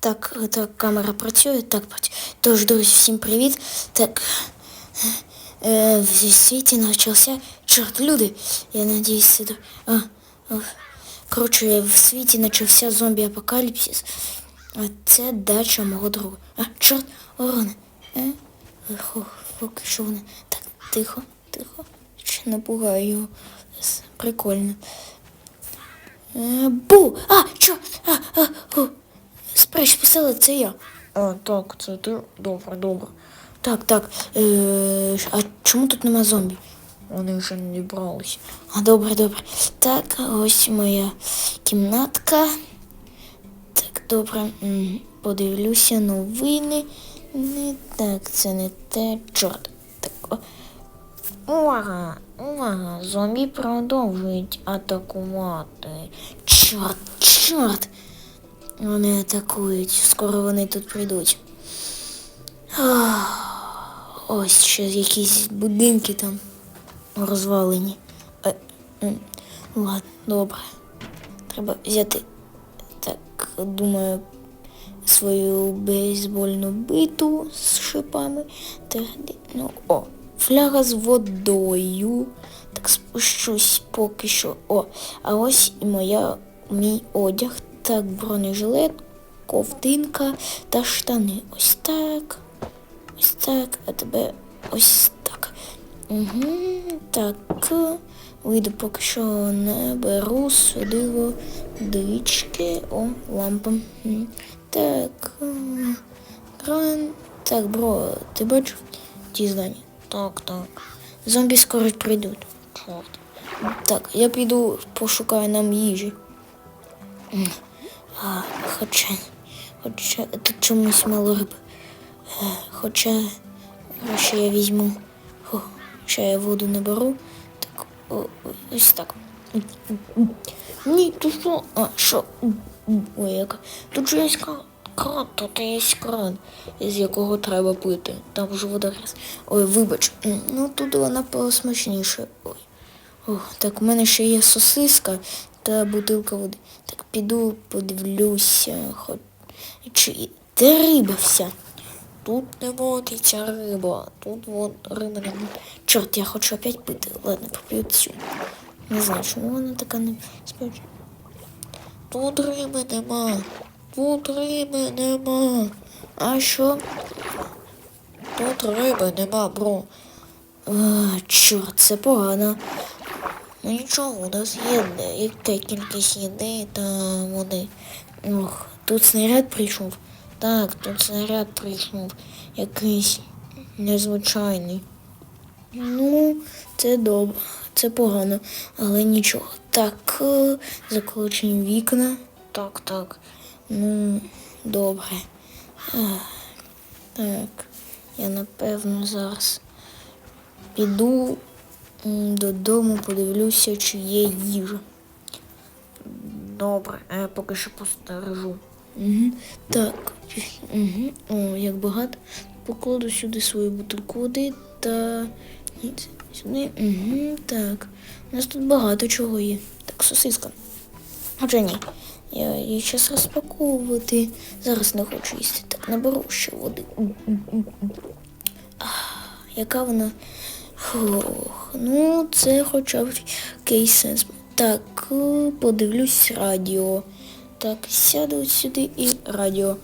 Так, так, камера працює, так працює. Тож, друзі, всім привіт. Так, е, в світі почався. Чорт, люди, я надіюсь, це... А, а, коротше, в світі почався зомбі-апокаліпсис. А це дача мого друга. А, чорт, ворони. Е? Поки що вони. Так, тихо, тихо. Ще не пугаю його. Прикольно. Е, Бу! А, чо? А, а, о. Справді посела, це я. А, так, це ти. Добре, добре. Так, так. Е, а чому тут нема зомбі? Вони вже не дібралися. А, добре, добре. Так, ось моя кімнатка. Так, добре. Подивлюся новини. Не так, це не те. Чорт. Так, о. Увага! Увага! Зомбі продовжують атакувати. Чорт, чорт! Вони атакують. Скоро вони тут прийдуть. Ось ще якісь будинки там розвалені. Е, ладно, добре. Треба взяти, так, думаю, свою бейсбольну биту з шипами. Ну, о, фляга з водою. Так спущусь поки що. О, а ось і моя мій одяг. Так, бронежилет, ковтинка та штани. Ось так. Ось так, а тебе ось так. Угу, так. Вийду поки що не беру сюди двічки. О, лампа. Так. м, Кран. Так, бро, ти бачив ті здання? Так, так. Зомбі скоро прийдуть. Чорт. Так, я піду пошукаю нам їжі. А, хоча, хоча тут чомусь мало риби. Е, Хоча, що я візьму, О, що я воду не беру. Так, о, ось так. Ні, тут що? А, що? Ой, яка. Тут же є кран. Тут є кран, з якого треба пити. Там же вода грязь. Ой, вибач. Ну тут вона посмачніша. Ой. О, так, у мене ще є сосиска та бутилка води. Так, піду, подивлюся, хоч чи де риба вся. Тут не водиться риба, тут вон риба. Чорт, я хочу опять пити. Ладно, поп'ю цю. Не знаю, чому вона така не спочатку. Тут риби нема. Тут риби нема. А що? Тут риби нема, бро. А, чорт, це погано. Ну нічого, у нас є яка кількість їди та води. Ох, тут снаряд прийшов. Так, тут снаряд прийшов. Якийсь незвичайний. Ну, це добре, це погано, але нічого. Так, е, заколочені вікна. Так, так. Ну, добре. Так, я напевно зараз піду додому, подивлюся, чи є їжа. Добре, я поки що постережу. Угу. Так. Угу. О, як багато. Покладу сюди свою бутилку води та сюди. Угу. Так. У нас тут багато чого є. Так, сосиска. Хоча ні. Я її зараз розпаковувати. Зараз не хочу їсти. Так, наберу ще води. Ах, яка вона. Фух, ну це хоча б якийсь сенс. Так, подивлюсь радіо. Так, сяду сюди і радіо.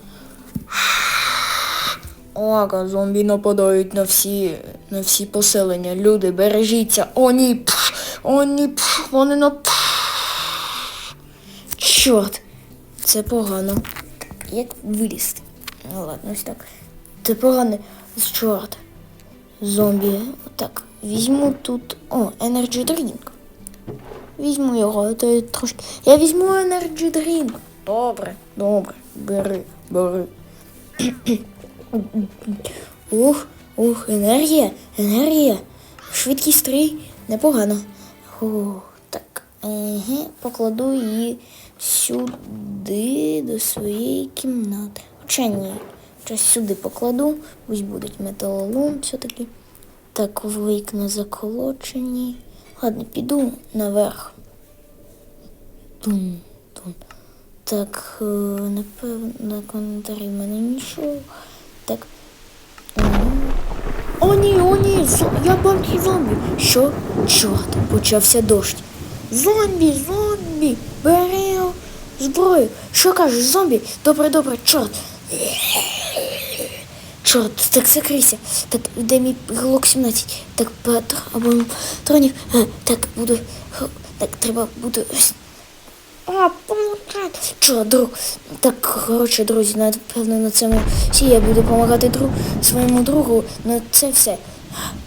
Ага, зомбі нападають на всі, на всі поселення. Люди, бережіться. О, ні, пф, о, ні, пф, вони на. пф. Чорт, це погано. Так, як вилізти? Ну ладно, ось так. Це погано. Чорт. Зомбі. Отак. Візьму тут. О, Energy Drink. Візьму його, то трошки. Я візьму Energy Drink. Добре, добре. Бери, бери. Ух, ух, енергія, енергія. Швидкість 3. Непогано. Ух, так. Ага, покладу її сюди, до своєї кімнати. Хоча ні. Щось сюди покладу. Ось будуть металолом все-таки. Так, вікна заколочені. Ладно, піду наверх. Тун, тун. Так, е, напевно, на коментарі в мене нічого. Так. О, ні, о, ні, я бачу зомбі. Що? Чорт, почався дощ. Зомбі, зомбі, бери зброю. Що кажеш, зомбі? Добре, добре, чорт. Чорт, так закрийся. Так, де мій глок 17? Так, або тронів. Так, буду. Так, треба буду. А, помогати. Чорт, друг. Так, коротше, друзі, напевно, на цьому всі я буду допомагати друг, своєму другу. На це все.